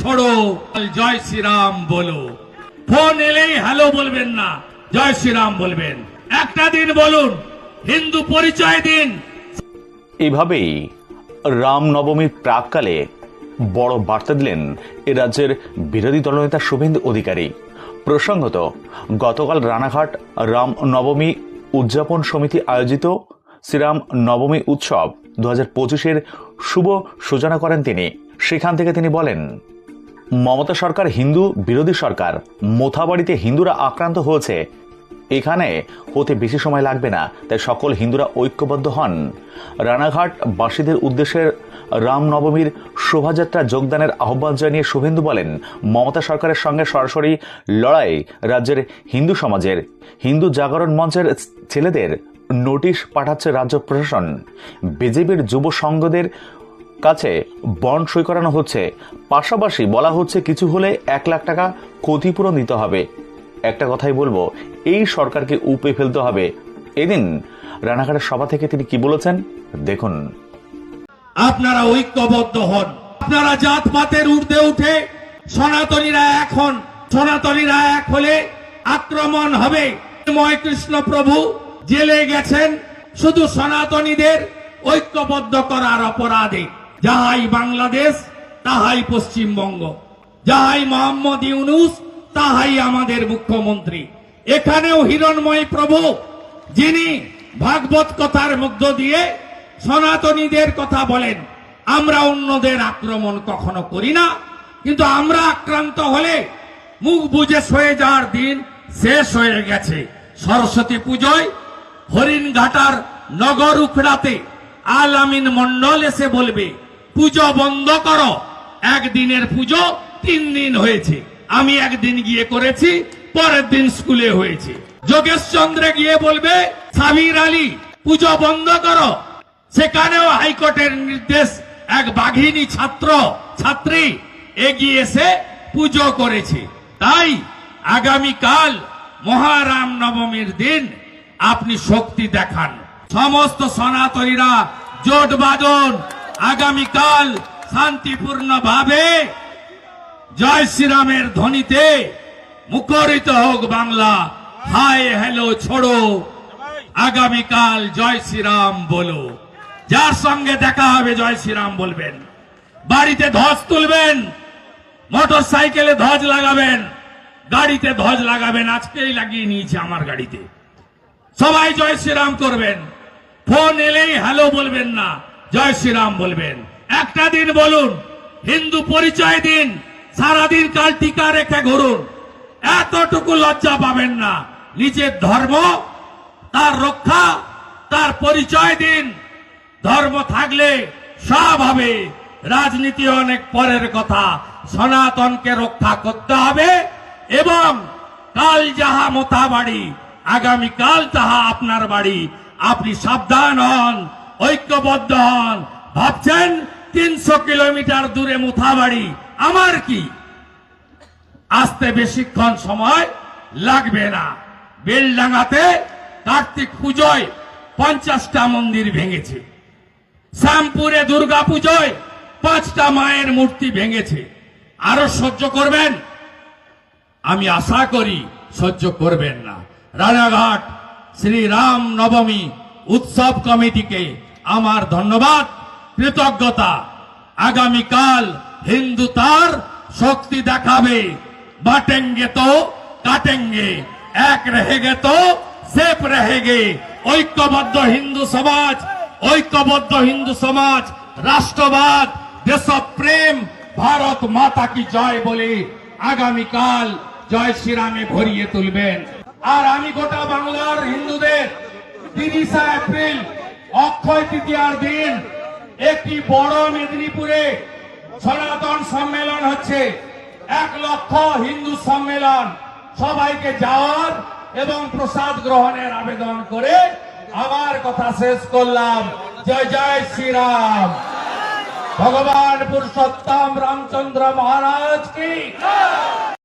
ছোড়ো, জয় শ্রীরাম বলো। ফোন এলেই হ্যালো বলবেন না, জয় শ্রীরাম বলবেন। একটা দিন বলুন, হিন্দু পরিচয় দিন। এভাবেই রামনবমীর প্রাককালে বড় বার্তা দিলেন এ রাজ্যের বিরোধী দলনেতা শুভেন্দু অধিকারী। প্রসঙ্গত, গতকাল রানাঘাট রাম নবমী উদযাপন সমিতি আয়োজিত শ্রীরাম নবমী উৎসব দু হাজার পঁচিশের শুভ সূচনা করেন তিনি। সেখান থেকে তিনি বলেন মমতা সরকার হিন্দু, বিরোধী সরকার। মোথাবাড়িতে হিন্দুরা আক্রান্ত হয়েছে। এখানে হতে বেশি সময় লাগবে না, তাই সকল হিন্দুরা ঐক্যবদ্ধ হন। রানাঘাট বাসীদের উদ্দেশ্যে রামনবমীর শোভাযাত্রা যোগদানের আহ্বান জানিয়ে শুভেন্দু বলেন, মমতা সরকারের সঙ্গে সরাসরি লড়াই রাজ্যের হিন্দু সমাজের। হিন্দু জাগরণ মঞ্চের ছেলেদের নোটিশ পাঠাচ্ছে রাজ্য প্রশাসন। বিজেপির যুব সংঘদের কাছে বন্ড সই করানো হচ্ছে। পাশাপাশি বলা হচ্ছে কিছু হলে এক লাখ টাকা ক্ষতিপূরণ দিতে হবে। একটা কথাই বলব, এই সরকারকে উপে ফেলতে হবে। এদিন রানাঘাটের সভা থেকে তিনি কি বলেছেন, দেখুন। আপনারা ঐক্যবদ্ধ হন। আপনারা জাতপাতের ঊর্ধ্বে উঠে সনাতনীরা এখন সনাতনীরা এক হলে আক্রমণ হবে। ময় কৃষ্ণ প্রভু জেলে গেছেন। শুধু সনাতনীদের ঐক্যবদ্ধ করার অপরাধে যাহাই বাংলাদেশ, তাহাই পশ্চিমবঙ্গ। যাহাই মোহাম্মদ ইউনুস, তাহাই আমাদের মুখ্যমন্ত্রী। এখানেও হিরণময় প্রভু, যিনি ভাগবত কথার মধ্য দিয়ে সনাতনীদের কথা বলেন, আমরা অন্যদের আক্রমণ কখনো করি না, কিন্তু আমরা আক্রান্ত হলে মুখ বুঝে সয়ে যাওয়ার দিন শেষ হয়ে গেছে। সরস্বতী পুজোয় হরিণঘাটার নগর উখড়াতে আল আমিন মন্ডল এসে বলবে পুজো বন্ধ করো। একদিনের পুজো তিন দিন হয়েছে। আমি একদিন গিয়ে করেছি, পরের দিন স্কুলে হয়েছে। যোগেশ চন্দ্রে গিয়ে বলবে সাবির আলী, পুজো বন্ধ করো। সেখানেও হাইকোর্টের নির্দেশ, এক বাঘিনী ছাত্র, ছাত্রী, এগিয়ে এসে পুজো করেছে। তাই আগামীকাল মহারাম নবমীর দিন আপনি শক্তি দেখান। সমস্ত সনাতনীরা জোট বাঁধন আগামীকাল শান্তিপূর্ণ ভাবে জয় শ্রীরামের ধ্বনিতে মুখরিত হোক বাংলা। High, hello, ছোড়ো। আগামীকাল জয় শ্রীরাম বলো। যার সঙ্গে দেখা হবে জয় শ্রীরাম বলবেন। বাড়িতে ধ্বজ তুলবেন মোটর সাইকেলে ধ্বজ লাগাবেন, গাড়িতে ধ্বজ লাগাবেন, আজকেই লাগিয়ে নিয়েছে আমার গাড়িতে। সবাই জয় শ্রীরাম করবেন। ফোন এলেই হ্যালো বলবেন না। জয় শ্রীরাম বলবেন। একটা দিন বলুন, হিন্দু পরিচয় দিন, সারাদিন কাল টিকা রেখে ঘুরুন। এতটুকু লজ্জা পাবেন না। নিজের ধর্ম, তার রক্ষা, তার পরিচয় দিন। ধর্ম থাকলে সব হবে। রাজনীতি অনেক পরের কথা। সনাতনকে রক্ষা করতে হবে এবং কাল যাহা মোতা বাড়ি আগামীকাল তাহা আপনার বাড়ি। আপনি সাবধান হন। ঐক্যবদ্ধ হন ভাবছেন তিনশো কিলোমিটার দূরে মুথাবাড়ি। আমার কি? আসতে বেশিক্ষণ সময় লাগবে না। বেলডাঙ্গাতে কার্তিক পুজোয় পঞ্চাশটা মন্দির ভেঙেছে। শ্যামপুরে দুর্গা পুজোয় পাঁচটা মায়ের মূর্তি ভেঙেছে। আরও সহ্য করবেন? আমি আশা করি সহ্য করবেন না। রানাঘাট শ্রী রাম নবমী উৎসব কমিটিকে আমার ধন্যবাদ, কৃতজ্ঞতা। আগামীকাল হিন্দু তার শক্তি দেখাবে। বাটেঙ্গে তো, কাটেঙ্গে। এক রেহেগে তো, সেপ রেহেগে। ঐক্যবদ্ধ হিন্দু সমাজ, ঐক্যবদ্ধ হিন্দু সমাজ, রাষ্ট্রবাদ, দেশপ্রেম, ভারত মাতা কি জয় বলে আগামীকাল জয় শ্রীরামে ভরিয়ে তুলবেন। আর আমি গোটা বাংলার হিন্দুদের তিরিশে এপ্রিল অক্ষয় তৃতীয়ার দিন একটি বড় মেদিনীপুরে সনাতন সম্মেলন হচ্ছে। এক লক্ষ হিন্দু সম্মেলন সবাইকে যাওয়ার এবং প্রসাদ গ্রহণের আবেদন করে আমার কথা শেষ করলাম। জয় জয় শ্রীরাম। ভগবান পুরুষোত্তম রামচন্দ্র মহারাজ কি?